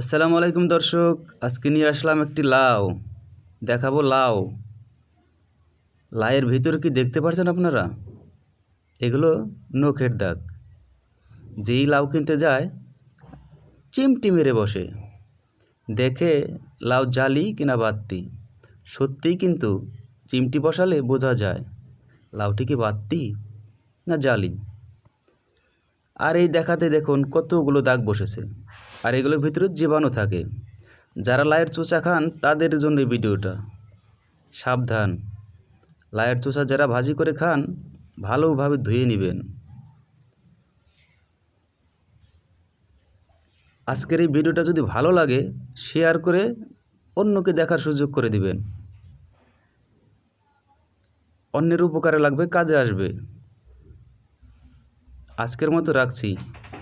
আসসালামু আলাইকুম দর্শক, আজকে নিয়ে আসলাম একটি লাউ। দেখাবো লাউ। লাউয়ের ভিতরে কি দেখতে পাচ্ছেন আপনারা? এগুলো নখের দাগ। যেই লাউ কিনতে যায়, চিমটি মেরে বসে। দেখে লাউ জালি কিনা বাত্তি। সত্যিই কিন্তু চিমটি বসালে বোঝা যায়, লাউটি কি বাত্তি না জালি। আর এই দেখাতে দেখুন কতগুলো দাগ বসেছে। আর এগুলোর ভিতরে জীবাণু থাকে। যারা লায়ের চোচা খান, তাদের জন্য এই ভিডিওটা। সাবধান। লায়ের চোচা যারা ভাজি করে খান, ভালোভাবে ধুয়ে নেবেন। আজকের এই ভিডিওটা যদি ভালো লাগে শেয়ার করে অন্যকে দেখার সুযোগ করে দিবেন। অন্যের উপকারে লাগবে, কাজে আসবে। আজকের মতো রাখছি।